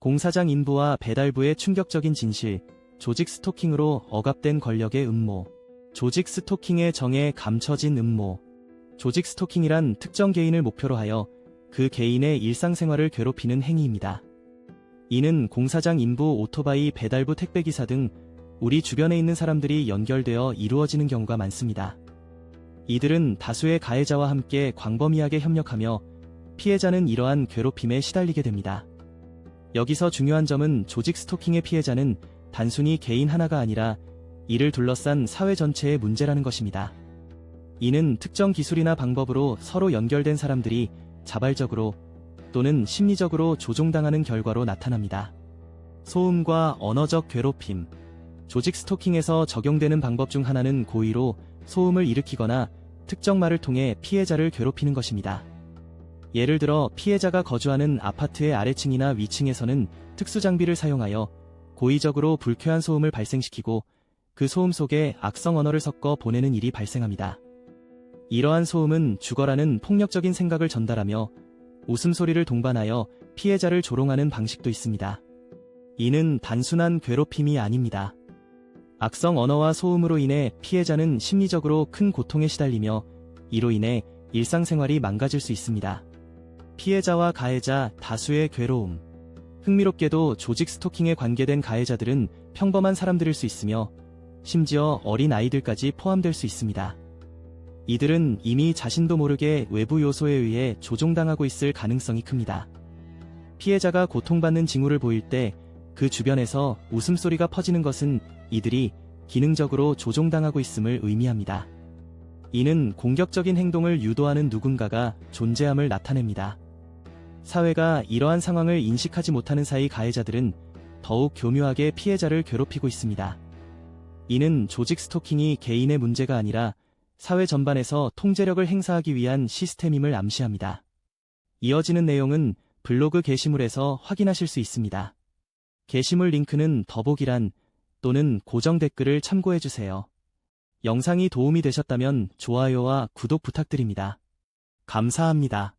공사장 인부와 배달부의 충격적인 진실, 조직 스토킹으로 억압된 권력의 음모, 조직 스토킹의 정에 감춰진 음모, 조직 스토킹이란 특정 개인을 목표로 하여 그 개인의 일상생활을 괴롭히는 행위입니다. 이는 공사장 인부, 오토바이, 배달부, 택배기사 등 우리 주변에 있는 사람들이 연결되어 이루어지는 경우가 많습니다. 이들은 다수의 가해자와 함께 광범위하게 협력하며 피해자는 이러한 괴롭힘에 시달리게 됩니다. 여기서 중요한 점은 조직 스토킹의 피해자는 단순히 개인 하나가 아니라 이를 둘러싼 사회 전체의 문제라는 것입니다. 이는 특정 기술이나 방법으로 서로 연결된 사람들이 자발적으로 또는 심리적으로 조종당하는 결과로 나타납니다. 소음과 언어적 괴롭힘. 조직 스토킹에서 적용되는 방법 중 하나는 고의로 소음을 일으키거나 특정 말을 통해 피해자를 괴롭히는 것입니다. 예를 들어 피해자가 거주하는 아파트의 아래층이나 위층에서는 특수 장비를 사용하여 고의적으로 불쾌한 소음을 발생시키고 그 소음 속에 악성 언어를 섞어 보내는 일이 발생합니다. 이러한 소음은 죽어라는 폭력적인 생각을 전달하며 웃음소리를 동반하여 피해자를 조롱하는 방식도 있습니다. 이는 단순한 괴롭힘이 아닙니다. 악성 언어와 소음으로 인해 피해자는 심리적으로 큰 고통에 시달리며 이로 인해 일상생활이 망가질 수 있습니다. 피해자와 가해자 다수의 괴로움. 흥미롭게도 조직 스토킹에 관계된 가해자들은 평범한 사람들일 수 있으며 심지어 어린 아이들까지 포함될 수 있습니다. 이들은 이미 자신도 모르게 외부 요소에 의해 조종당하고 있을 가능성이 큽니다. 피해자가 고통받는 징후를 보일 때 그 주변에서 웃음소리가 퍼지는 것은 이들이 기능적으로 조종당하고 있음을 의미합니다. 이는 공격적인 행동을 유도하는 누군가가 존재함을 나타냅니다. 사회가 이러한 상황을 인식하지 못하는 사이 가해자들은 더욱 교묘하게 피해자를 괴롭히고 있습니다. 이는 조직 스토킹이 개인의 문제가 아니라 사회 전반에서 통제력을 행사하기 위한 시스템임을 암시합니다. 이어지는 내용은 블로그 게시물에서 확인하실 수 있습니다. 게시물 링크는 더보기란 또는 고정 댓글을 참고해주세요. 영상이 도움이 되셨다면 좋아요와 구독 부탁드립니다. 감사합니다.